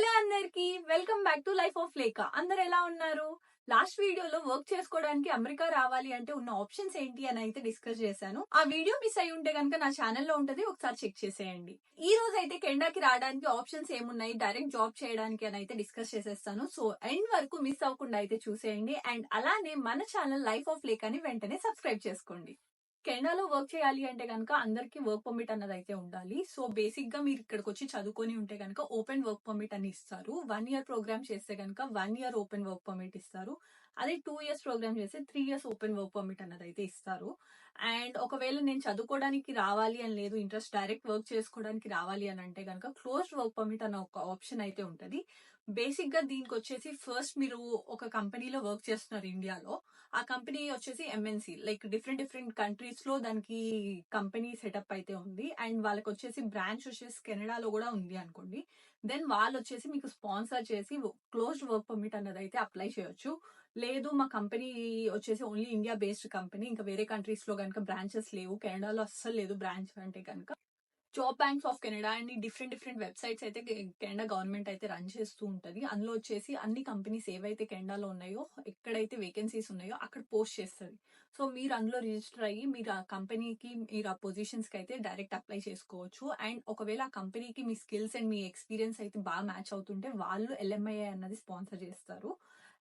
Hello అందరికి welcome back to life of లేక అందరు ఎలా ఉన్నారు? లాస్ట్ వీడియోలో వర్క్ చేసుకోవడానికి అమెరికా రావాలి అంటే ఉన్న ఆప్షన్స్ ఏంటి అని అయితే డిస్కస్ చేశాను. ఆ వీడియో మిస్ అయి ఉంటే కనుక నా ఛానల్లో ఉంటది ఒకసారి చెక్ చేసేయండి. ఈ రోజు అయితే కెనడాకి రావడానికి ఆప్షన్స్ ఏమున్నాయి? డైరెక్ట్ జాబ్ చేయడానికి అని అయితే డిస్కస్ చేసేస్తాను. సో ఎండ్ వరకు మిస్ అవ్వకుండా అయితే చూసేయండి. అండ్ అలానే మన ఛానల్ లైఫ్ ఆఫ్ లేక్ అని వెంటనే సబ్స్క్రైబ్ చేసుకోండి. కెనడాలో వర్క్ చేయాలి అంటే కనుక అందరికీ వర్క్ పర్మిట్ అన్నది అయితే ఉండాలి. సో బేసిక్గా మీరు ఇక్కడికి వచ్చి చదువుకొని ఉంటే కనుక ఓపెన్ వర్క్ పర్మిట్ అని ఇస్తారు. వన్ ఇయర్ ప్రోగ్రామ్ చేస్తే కనుక one year open work permit ఇస్తారు. అదే టూ ఇయర్స్ ప్రోగ్రామ్ చేస్తే three years open work permit అన్నది అయితే ఇస్తారు. అండ్ ఒకవేళ నేను చదువుకోవడానికి రావాలి అని లేదు ఇంట్రెస్ట్ డైరెక్ట్ వర్క్ చేసుకోవడానికి రావాలి అని అంటే కనుక క్లోజ్డ్ వర్క్ పర్మిట్ అన్న ఒక ఆప్షన్ అయితే ఉంటుంది. బేసిక్గా దీనికి వచ్చేసి ఫస్ట్ మీరు ఒక కంపెనీలో వర్క్ చేస్తున్నారు ఇండియాలో. ఆ కంపెనీ వచ్చేసి ఎంఎన్సి లైక్ డిఫరెంట్ డిఫరెంట్ కంట్రీస్లో దానికి కంపెనీ సెటప్ అయితే ఉంది. అండ్ వాళ్ళకి వచ్చేసి బ్రాంచ్ వచ్చేసి కెనడాలో కూడా ఉంది అనుకోండి. దెన్ వాళ్ళు వచ్చేసి మీకు స్పాన్సర్ చేసి క్లోజ్డ్ వర్క్ పర్మిట్ అన్నది అయితే అప్లై చేయొచ్చు. లేదు మా కంపెనీ వచ్చేసి ఓన్లీ ఇండియా బేస్డ్ కంపెనీ ఇంకా వేరే కంట్రీస్లో కనుక బ్రాంచెస్ లేవు. కెనడాలో అస్సలు లేదు బ్రాంచ్ అంటే కనుక job banks of Canada and different different websites అయితే కెనడా గవర్నమెంట్ అయితే రన్ చేస్తూ ఉంటుంది. అందులో వచ్చేసి అన్ని కంపెనీస్ ఏవైతే కెనడాలో ఉన్నాయో ఎక్కడైతే వేకెన్సీస్ ఉన్నాయో అక్కడ పోస్ట్ చేస్తుంది. సో మీరు అందులో రిజిస్టర్ అయ్యి మీరు ఆ కంపెనీకి మీరు ఆ పొజిషన్స్కి అయితే డైరెక్ట్ అప్లై చేసుకోవచ్చు. అండ్ ఒకవేళ ఆ కంపెనీకి మీ స్కిల్స్ అండ్ మీ ఎక్స్పీరియన్స్ అయితే బాగా మ్యాచ్ అవుతుంటే వాళ్ళు ఎల్ఎంఐఏ అన్నది స్పాన్సర్ చేస్తారు.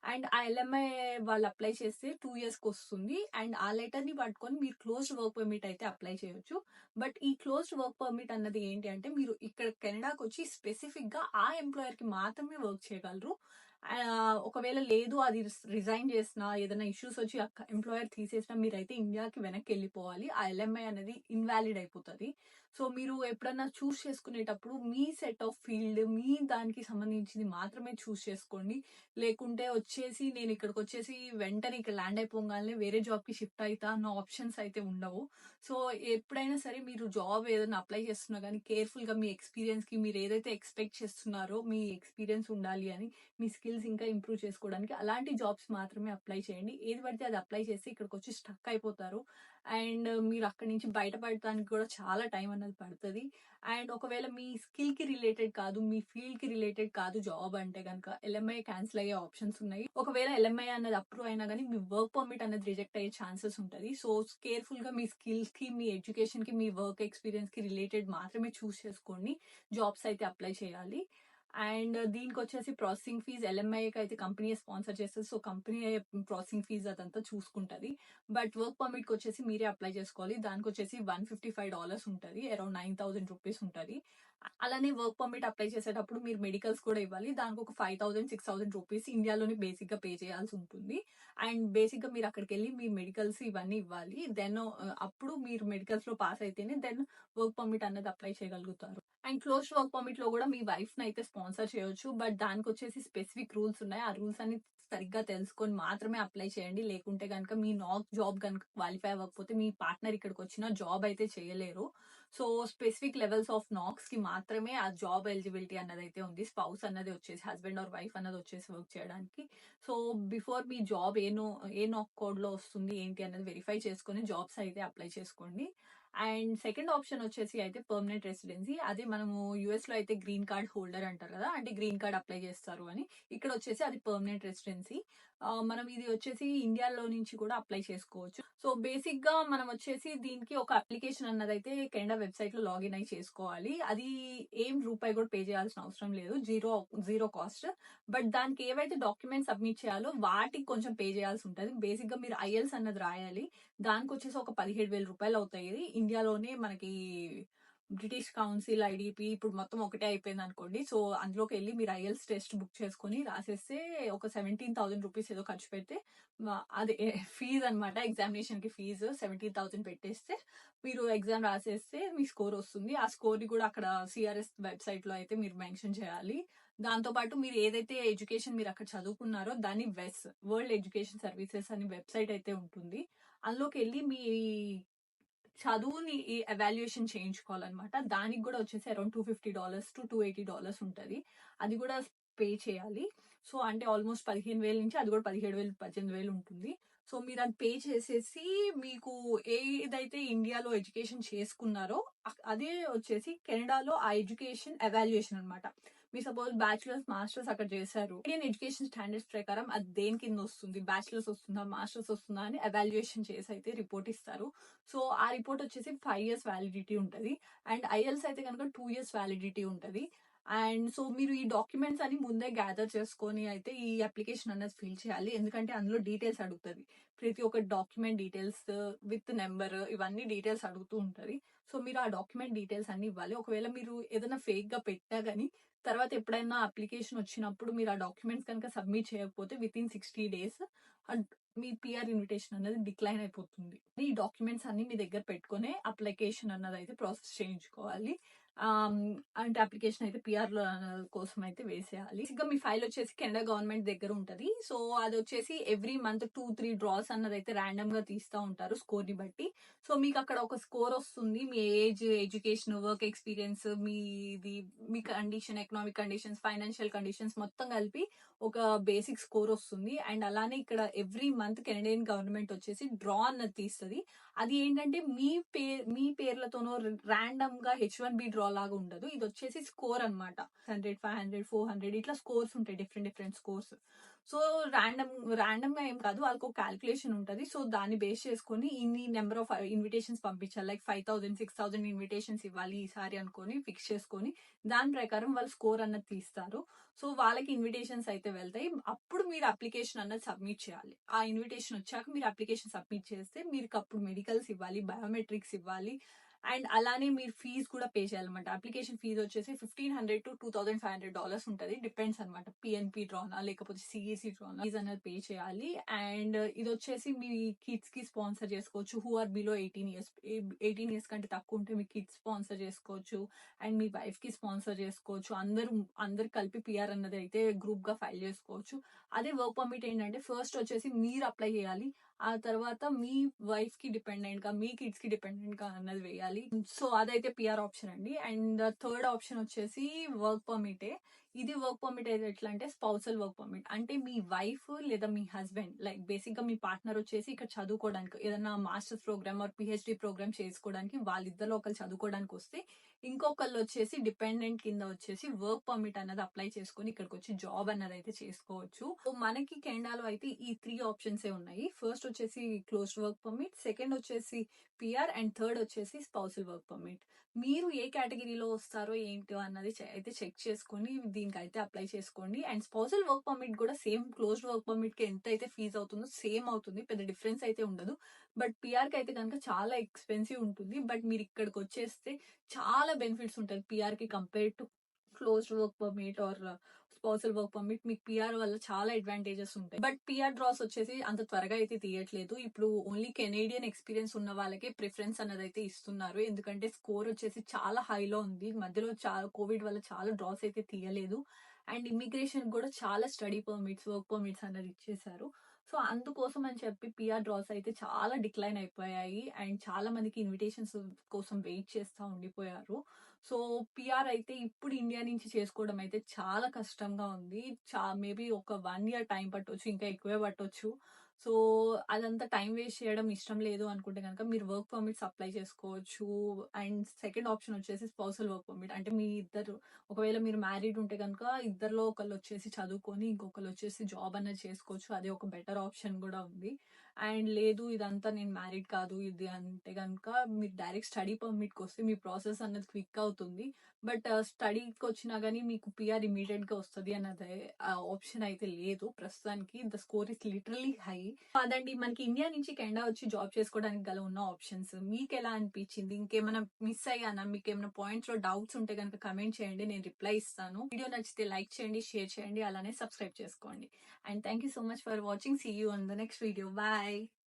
అండ్ ఆ ఎల్ఎంఐ వాళ్ళు అప్లై చేస్తే టూ ఇయర్స్కి వస్తుంది. అండ్ ఆ లెటర్ని పట్టుకొని మీరు క్లోజ్డ్ వర్క్ పర్మిట్ అయితే అప్లై చేయొచ్చు. బట్ ఈ క్లోజ్డ్ వర్క్ పర్మిట్ అన్నది ఏంటి అంటే మీరు ఇక్కడ కెనడాకి వచ్చి స్పెసిఫిక్గా ఆ ఎంప్లాయర్కి మాత్రమే వర్క్ చేయగలరు. ఒకవేళ లేదు అది రిజైన్ చేసినా ఏదైనా ఇష్యూస్ వచ్చి ఎంప్లాయర్ తీసేసినా మీరైతే ఇండియాకి వెనక్కి వెళ్ళిపోవాలి. ఆ ఎల్ఎంఐ అనేది ఇన్వాలిడ్ అయిపోతుంది. సో మీరు ఎప్పుడన్నా చూస్ చేసుకునేటప్పుడు మీ సెట్ ఆఫ్ ఫీల్డ్ మీ దానికి సంబంధించింది మాత్రమే చూస్ చేసుకోండి. లేకుంటే వచ్చేసి నేను ఇక్కడికి వచ్చేసి వెంటనే ఇక్కడ ల్యాండ్ అయిపోగానే వేరే జాబ్కి షిఫ్ట్ అవుతా అన్న ఆప్షన్స్ అయితే ఉండవు. సో ఎప్పుడైనా సరే మీరు జాబ్ ఏదైనా అప్లై చేస్తున్నా కానీ కేర్ఫుల్గా మీ ఎక్స్పీరియన్స్కి మీరు ఏదైతే ఎక్స్పెక్ట్ చేస్తున్నారో మీ ఎక్స్పీరియన్స్ ఉండాలి అని మీ స్కిల్స్ ఇంకా ఇంప్రూవ్ చేసుకోవడానికి అలాంటి జాబ్స్ మాత్రమే అప్లై చేయండి. ఏది పడితే అది అప్లై చేసి ఇక్కడికి వచ్చి స్టక్ అయిపోతారు. అండ్ మీరు అక్కడి నుంచి బయటపడటానికి కూడా చాలా టైం అన్నది పడుతుంది. అండ్ ఒకవేళ మీ స్కిల్కి రిలేటెడ్ కాదు మీ ఫీల్డ్కి రిలేటెడ్ కాదు జాబ్ అంటే కనుక ఎల్ఎంఐ క్యాన్సిల్ అయ్యే ఆప్షన్స్ ఉన్నాయి. ఒకవేళ ఎల్ఎంఐ అన్నది అప్రూవ్ అయినా కానీ మీ వర్క్ పర్మిట్ అనేది రిజెక్ట్ అయ్యే ఛాన్సెస్ ఉంటుంది. సో కేర్ఫుల్గా మీ స్కిల్స్కి మీ ఎడ్యుకేషన్కి మీ వర్క్ ఎక్స్పీరియన్స్కి రిలేటెడ్ మాత్రమే చూస్ చేసుకోండి. జాబ్స్ అయితే అప్లై చేయాలి. అండ్ దీనికి వచ్చేసి ప్రాసెసింగ్ ఫీజ్ ఎల్ఎంఐకి అయితే కంపెనీ స్పాన్సర్ చేస్తుంది. సో కంపెనీ ప్రాసెసింగ్ ఫీజ్ అదంతా చూసుకుంటది. బట్ వర్క్ పర్మిట్కి వచ్చేసి మీరే అప్లై చేసుకోవాలి. దానికి వచ్చేసి వన్ ఫిఫ్టీ ఫైవ్ డాలర్స్ ఉంటుంది. అరౌండ్ నైన్ థౌసండ్ రూపీస్ ఉంటుంది. అలానే వర్క్ పర్మిట్ అప్లై చేసేటప్పుడు మీరు మెడికల్స్ కూడా ఇవ్వాలి. దానికి ఒక five thousand six thousand rupees ఇండియాలోనే బేసిక్గా పే చేయాల్సి ఉంటుంది. అండ్ బేసిక్గా మీరు అక్కడికి వెళ్ళి మీ మెడికల్స్ ఇవన్నీ ఇవ్వాలి. దెన్ అప్పుడు మీరు మెడికల్స్లో పాస్ అయితేనే దెన్ వర్క్ పర్మిట్ అన్నది అప్లై చేయగలుగుతారు. అండ్ క్లోజ్ వర్క్ పర్మిట్లో కూడా మీ వైఫ్ని అయితే స్పాన్సర్ చేయొచ్చు. బట్ దానికి వచ్చేసి స్పెసిఫిక్ రూల్స్ ఉన్నాయి. ఆ రూల్స్ అన్ని సరిగ్గా తెలుసుకొని మాత్రమే అప్లై చేయండి. లేకుంటే కనుక మీ నాక్ జాబ్ కనుక క్వాలిఫై అవ్వకపోతే మీ పార్ట్నర్ ఇక్కడికి వచ్చిన జాబ్ అయితే చేయలేరు. సో స్పెసిఫిక్ లెవెల్స్ ఆఫ్ నాక్స్కి మాత్రమే ఆ జాబ్ ఎలిజిబిలిటీ అన్నది అయితే ఉంది. స్పౌస్ అన్నది వచ్చేసి హస్బెండ్ ఆర్ వైఫ్ అన్నది వచ్చేసి వర్క్ చేయడానికి. సో బిఫోర్ మీ జాబ్ ఏ నో ఏ నాక్ కోడ్లో వస్తుంది ఏంటి అన్నది వెరిఫై చేసుకొని జాబ్స్ అయితే అప్లై చేసుకోండి. అండ్ సెకండ్ ఆప్షన్ వచ్చేసి అయితే పర్మనెంట్ రెసిడెన్సీ. అదే మనము యుఎస్లో అయితే గ్రీన్ కార్డ్ హోల్డర్ అంటారు కదా అంటే గ్రీన్ కార్డ్ అప్లై చేస్తారు అని. ఇక్కడ వచ్చేసి అది పర్మనెంట్ రెసిడెన్సీ. మనం ఇది వచ్చేసి ఇండియాలో నుంచి కూడా అప్లై చేసుకోవచ్చు. సో బేసిక్గా మనం వచ్చేసి దీనికి ఒక అప్లికేషన్ అన్నది అయితే కెనడా వెబ్సైట్లో లాగిన్ అయి చేసుకోవాలి. అది ఏం రూపాయి కూడా పే చేయాల్సిన అవసరం లేదు. Zero zero cost. బట్ దానికి ఏవైతే డాక్యుమెంట్స్ సబ్మిట్ చేయాలో వాటికి కొంచెం పే చేయాల్సి ఉంటుంది. బేసిక్గా మీరు ఐఎల్స్ అన్నది రాయాలి. దానికి వచ్చేసి ఒక పదిహేడు వేల రూపాయలు అవుతాయి. ఇండియాలోనే మనకి బ్రిటిష్ కౌన్సిల్ ఐడిపి ఇప్పుడు మొత్తం ఒకటే అయిపోయింది అనుకోండి. సో అందులోకి వెళ్ళి మీరు ఐఎల్స్ టెస్ట్ బుక్ చేసుకొని రాసేస్తే ఒక సెవెంటీన్ థౌసండ్ రూపీస్ ఏదో ఖర్చు పెడితే అదే ఫీజు అనమాట ఎగ్జామినేషన్కి ఫీజు సెవెంటీన్ థౌసండ్ పెట్టేస్తే మీరు ఎగ్జామ్ రాసేస్తే మీ స్కోర్ వస్తుంది. ఆ స్కోర్ని కూడా అక్కడ సిఆర్ఎస్ వెబ్సైట్లో అయితే మీరు మెన్షన్ చేయాలి. దాంతో పాటు మీరు ఏదైతే ఎడ్యుకేషన్ మీరు అక్కడ చదువుకున్నారో దాని వెస్ వరల్డ్ ఎడ్యుకేషన్ సర్వీసెస్ అని వెబ్సైట్ అయితే ఉంటుంది. అందులోకి వెళ్ళి మీ చదువుని ఈ ఎవాల్యుయేషన్ చేయించుకోవాలన్నమాట. దానికి కూడా వచ్చేసి around two fifty dollars to two eighty dollars ఉంటుంది. అది కూడా పే చేయాలి. సో అంటే ఆల్మోస్ట్ పదిహేను వేల నుంచి అది కూడా పదిహేడు వేలు పద్దెనిమిది వేలు ఉంటుంది. సో మీరు అది పే చేసేసి మీకు ఏదైతే ఇండియాలో ఎడ్యుకేషన్ చేసుకున్నారో అదే వచ్చేసి కెనడాలో ఆ ఎడ్యుకేషన్ ఎవాల్యుయేషన్ అనమాట మీ సపోజ్ బ్యాచులర్స్ మాస్టర్స్ అక్కడ చేశారు. ఇండియన్ ఎడ్యుకేషన్ స్టాండర్డ్స్ ప్రకారం అది దేని కింద వస్తుంది? బ్యాచులర్స్ వస్తుందా? మాస్టర్స్ వస్తుందా? అని ఎవాల్యుయేషన్ చేసి అయితే రిపోర్ట్ ఇస్తారు. సో ఆ రిపోర్ట్ వచ్చేసి ఫైవ్ ఇయర్స్ వ్యాలిడిటీ ఉంటుంది. అండ్ ఐఎల్స్ అయితే కనుక టూ ఇయర్స్ వ్యాలిడిటీ ఉంటుంది. అండ్ సో మీరు ఈ డాక్యుమెంట్స్ అని ముందే గ్యాదర్ చేసుకొని అయితే ఈ అప్లికేషన్ అనేది ఫిల్ చేయాలి. ఎందుకంటే అందులో డీటెయిల్స్ అడుగుతుంది. ప్రతి ఒక్క డాక్యుమెంట్ డీటెయిల్స్ విత్ నెంబర్ ఇవన్నీ డీటెయిల్స్ అడుగుతూ ఉంటుంది. సో మీరు ఆ డాక్యుమెంట్ డీటెయిల్స్ అన్ని ఇవ్వాలి. ఒకవేళ మీరు ఏదైనా ఫేక్గా పెట్టా తర్వాత ఎప్పుడైనా అప్లికేషన్ వచ్చినప్పుడు మీరు ఆ డాక్యుమెంట్స్ కనుక సబ్మిట్ చేయకపోతే విత్ ఇన్ సిక్స్టీ డేస్ మీ పిఆర్ ఇన్విటేషన్ అనేది డిక్లైన్ అయిపోతుంది. ఈ డాక్యుమెంట్స్ అన్ని మీ దగ్గర పెట్టుకునే అప్లికేషన్ అన్నది అయితే ప్రాసెస్ చేయించుకోవాలి. అంటే అప్లికేషన్ అయితే పిఆర్ కోసం అయితే వేసేయాలి. ఇంకా మీ ఫైల్ వచ్చేసి కెనడా గవర్నమెంట్ దగ్గర ఉంటది. సో అది వచ్చేసి every month two three draws అన్నది అయితే ర్యాండమ్గా తీస్తూ ఉంటారు స్కోర్ని బట్టి. సో మీకు అక్కడ ఒక స్కోర్ వస్తుంది. మీ ఏజ్ ఎడ్యుకేషన్ వర్క్ ఎక్స్పీరియన్స్ మీది మీ condition economic conditions financial conditions మొత్తం కలిపి ఒక బేసిక్ స్కోర్ వస్తుంది. అండ్ అలానే ఇక్కడ ఎవ్రీ మంత్ కెనడియన్ గవర్నమెంట్ వచ్చేసి డ్రా అన్నది తీస్తుంది. అది ఏంటంటే మీ పేరు మీ పేర్లతోనో ర్యాండమ్గా హెచ్ వన్ బి డ్రా లాగా ఉండదు. ఇది వచ్చేసి స్కోర్ అన్నమాట. Hundred five hundred four hundred ఇట్లా స్కోర్స్ ఉంటాయి. Different different scores. So random ర్యాండమ్గా ఏం కాదు వాళ్ళకి ఒక క్యాల్కులేషన్ ఉంటుంది. సో దాన్ని బేస్ చేసుకొని ఇన్ని నెంబర్ ఆఫ్ ఇన్విటేషన్స్ పంపించాలి. Like five thousand six thousand invitations ఇవ్వాలి ఈసారి అనుకొని ఫిక్స్ చేసుకొని దాని ప్రకారం వాళ్ళు స్కోర్ అన్నది తీస్తారు. సో వాళ్ళకి ఇన్విటేషన్స్ అయితే వెళ్తాయి. అప్పుడు మీరు అప్లికేషన్ అన్నది సబ్మిట్ చేయాలి. ఆ ఇన్విటేషన్ వచ్చాక మీరు అప్లికేషన్ సబ్మిట్ చేస్తే మీరు అప్పుడు మెడికల్స్ ఇవ్వాలి బయోమెట్రిక్స్ ఇవ్వాలి అండ్ అలానే మీరు ఫీజ్ కూడా పే చేయాలన్నమాట. అప్లికేషన్ ఫీజ్ వచ్చేసి fifteen hundred to two thousand five hundred dollars ఉంటుంది. డిపెండ్స్ అనమాట పిఎన్పి డ్రానా లేకపోతే సిఈసి డ్రానా ఫీజ్ అనేది పే చేయాలి. అండ్ ఇది వచ్చేసి మీ కిడ్స్కి స్పాన్సర్ చేసుకోవచ్చు. Who are below eighteen years eighteen years కంటే తక్కువ ఉంటే మీ కిడ్స్ స్పాన్సర్ చేసుకోవచ్చు. అండ్ మీ వైఫ్కి స్పాన్సర్ చేసుకోవచ్చు. అందరూ అందరు కలిపి పిఆర్ అన్నది అయితే గ్రూప్గా ఫైల్ చేసుకోవచ్చు. అదే వర్క్ పర్మిట్ ఏంటంటే ఫస్ట్ వచ్చేసి మీరు అప్లై చేయాలి. ఆ తర్వాత మీ వైఫ్కి డిపెండెంట్గా మీ కిడ్స్కి డిపెండెంట్గా అన్నది వేయాలి. సో అదైతే పిఆర్ ఆప్షన్ అండి. అండ్ థర్డ్ ఆప్షన్ వచ్చేసి వర్క్ పర్మిటే ఇది వర్క్ పర్మిట్ అయితే ఎట్లా అంటే స్పౌసల్ వర్క్ పర్మిట్ అంటే మీ వైఫ్ లేదా మీ హస్బెండ్ లైక్ బేసిక్గా మీ పార్ట్నర్ వచ్చేసి ఇక్కడ చదువుకోవడానికి ఏదైనా masters program or PhD program చేసుకోవడానికి వాళ్ళిద్దరు ఒకరు చదువుకోవడానికి వస్తే ఇంకొకళ్ళు వచ్చేసి డిపెండెంట్ కింద వచ్చేసి వర్క్ పర్మిట్ అన్నది అప్లై చేసుకొని ఇక్కడికి వచ్చి జాబ్ అన్నది అయితే చేసుకోవచ్చు. సో మనకి కెనడాలో అయితే ఈ త్రీ ఆప్షన్స్ ఏ ఉన్నాయి. ఫస్ట్ వచ్చేసి క్లోజ్డ్ వర్క్ పర్మిట్ సెకండ్ వచ్చేసి పిఆర్ అండ్ థర్డ్ వచ్చేసి స్పౌసల్ వర్క్ పర్మిట్ మీరు ఏ కేటగిరీలో వస్తారో ఏంటో అన్నది అయితే చెక్ చేసుకొని దీనికి అయితే అప్లై చేసుకోండి. అండ్ స్పౌసల్ వర్క్ పర్మిట్ కూడా సేమ్ క్లోజ్డ్ వర్క్ పర్మిట్కి ఎంత అయితే ఫీజ్ అవుతుందో సేమ్ అవుతుంది. పెద్ద డిఫరెన్స్ అయితే ఉండదు. బట్ పిఆర్కి అయితే కనుక చాలా ఎక్స్పెన్సివ్ ఉంటుంది. బట్ మీరు ఇక్కడికి వచ్చేస్తే చాలా బెనిఫిట్స్ ఉంటుంది పిఆర్కి compare to closed work permit or spousal work permit మీకు పిఆర్ వల్ల చాలా అడ్వాంటేజెస్ ఉంటాయి. బట్ పిఆర్ డ్రాస్ వచ్చేసి అంత త్వరగా అయితే తీయట్లేదు. ఇప్పుడు ఓన్లీ కెనేడియన్ ఎక్స్పీరియన్స్ ఉన్న వాళ్ళకే ప్రిఫరెన్స్ అన్నది అయితే ఇస్తున్నారు. ఎందుకంటే స్కోర్ వచ్చేసి చాలా హైలో ఉంది. మధ్యలో చాలా కోవిడ్ వల్ల చాలా డ్రాస్ అయితే తీయలేదు. అండ్ ఇమిగ్రేషన్ కూడా చాలా స్టడీ పర్మిట్స్ వర్క్ పర్మిట్స్ అన్నది ఇచ్చేశారు. సో అందుకోసం అని చెప్పి పిఆర్ డ్రాస్ అయితే చాలా డిక్లైన్ అయిపోయాయి. అండ్ చాలా మందికి ఇన్విటేషన్స్ కోసం వెయిట్ చేస్తూ ఉండిపోయారు. సో పిఆర్ అయితే ఇప్పుడు ఇండియా నుంచి చేసుకోవడం అయితే చాలా కష్టంగా ఉంది. చా మేబీ ఒక వన్ ఇయర్ టైం పట్టవచ్చు ఇంకా ఎక్కువే పట్టవచ్చు సో అదంతా టైం వేస్ట్ చేయడం ఇష్టం లేదు అనుకుంటే కనుక మీరు వర్క్ పర్మిట్స్ అప్లై చేసుకోవచ్చు. అండ్ సెకండ్ ఆప్షన్ వచ్చేసి స్పౌసల్ వర్క్ పర్మిట్. అంటే మీ ఇద్దరు ఒకవేళ మీరు మ్యారీడ్ ఉంటే కనుక ఇద్దరిలో ఒకళ్ళు వచ్చేసి చదువుకొని ఇంకొకళ్ళు వచ్చేసి జాబ్ అనేది చేసుకోవచ్చు. అది ఒక బెటర్ ఆప్షన్ కూడా ఉంది. అండ్ లేదు ఇదంతా నేను మ్యారీడ్ కాదు ఇది అంటే కనుక మీరు డైరెక్ట్ స్టడీ పర్మిట్కి వస్తే మీ ప్రాసెస్ అన్నది క్విక్ అవుతుంది. బట్ స్టడీకి వచ్చినా కానీ మీకు పిఆర్ ఇమీడియట్గా వస్తుంది అన్నది ఆప్షన్ అయితే లేదు. ప్రస్తుతానికి the score is literally high. అదండి మనకి ఇండియా నుంచి కెనడా వచ్చి జాబ్ చేసుకోవడానికి గల ఉన్న ఆప్షన్స్. మీకు ఎలా అనిపించింది? ఇంకేమైనా మిస్ అయ్యానా? మీకు ఏమైనా పాయింట్స్లో డౌట్స్ ఉంటే కనుక కమెంట్ చేయండి నేను రిప్లై ఇస్తాను. వీడియో నచ్చితే లైక్ చేయండి షేర్ చేయండి అలానే సబ్స్క్రైబ్ చేసుకోండి. And thank you so much for watching. See you on the next video. Bye.